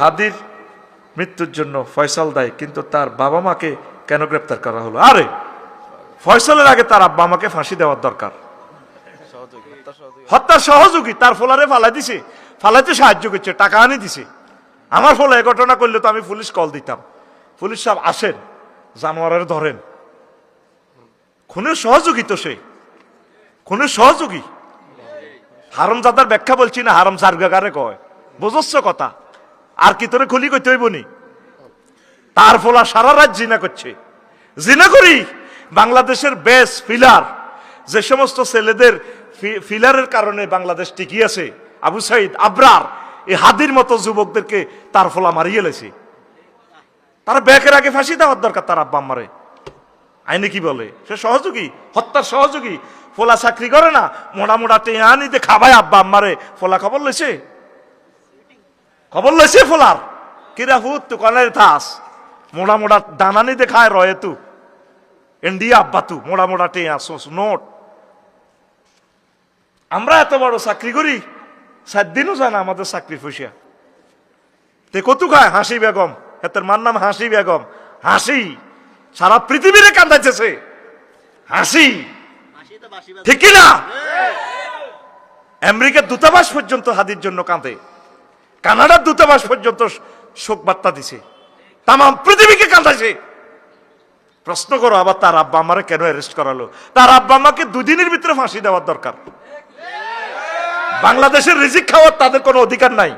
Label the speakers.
Speaker 1: হাদির মৃত্যুর জন্য ফয়সাল দেয়, কিন্তু তার বাবা মাকে কেন গ্রেপ্তার করা হলো? আরে, ফয়সালের আগে তার আব্বা আমাকে ফাঁসি দেওয়ার দরকার। হত্যার সহযোগী, তার ফোলারে ফালাই দিছে, ফালাইতে সাহায্য করছে, টাকা আনি দিছে। আমার ফলে এ ঘটনা করলে তো আমি পুলিশ কল দিতাম। পুলিশ সব আসেন, জানোয়ারের ধরেন। খুনের সহযোগী তো সে। খুনের সহযোগী। হারমজাদার ব্যাখ্যা বলছি না হারম জারগাগারে কয়। বুঝচ্ছ কথা? আর কি তোরে খুলি কইতে হইব নি? তার ফলা সারা রাত জিনা করছে। জিনা করি? বাংলাদেশের বেস ফিলার যে সমস্ত ছেলেদের ফিলারের কারণে বাংলাদেশ টিকি আছে, আবু সাইদ আবরার, এই হাদির মতো যুবকদেরকে তার ফলা মারিয়ে লেছে। তারা ব্যাকের আগে ফাঁসি দেওয়ার দরকার, তার আব্বা মারে আইনে কি বলে? সে সহযোগী, হত্যার সহযোগী। ফোলা চাকরি করে না, মোড়া মোড়া টেয়া নিতে খাবায় আব্বা আম্মারে। ফোলা খবর লইছে খবর লইছে ফোলার কিরা হুত তু কনের থাস মোড়া মোড়া দানা নিতে খায় রয়ে তু। ইন্ডিয়া আব্বা তু মোড়া মোড়া টেয়া সোস নোট। আমরা এত বড় চাকরি করি সাত দিনও যায় না আমাদের চাকরি ফুসিয়া। তে কতু খায়? হাসি বেগম। এতের মার নাম হাসি বেগম। হাসি। সারা পৃথিবীরে কান্দাইতেছে। হাসি। ঠিক কি না? আমেরিকার দূতাবাস পর্যন্ত হাদির জন্য কাঁদে। কানাডার দূতাবাস পর্যন্ত শোক বার্তা দিছে। তাম পৃথিবীকে কাঁদাইছে। প্রশ্ন করো, আবার তার আব্বা আমারে কেন অ্যারেস্ট করালো? তার আব্বা আমাকে দুদিনের ভিতরে ফাঁসি দেওয়ার দরকার। বাংলাদেশের রিজিক খাওয়ার তাদের কোনো অধিকার নাই।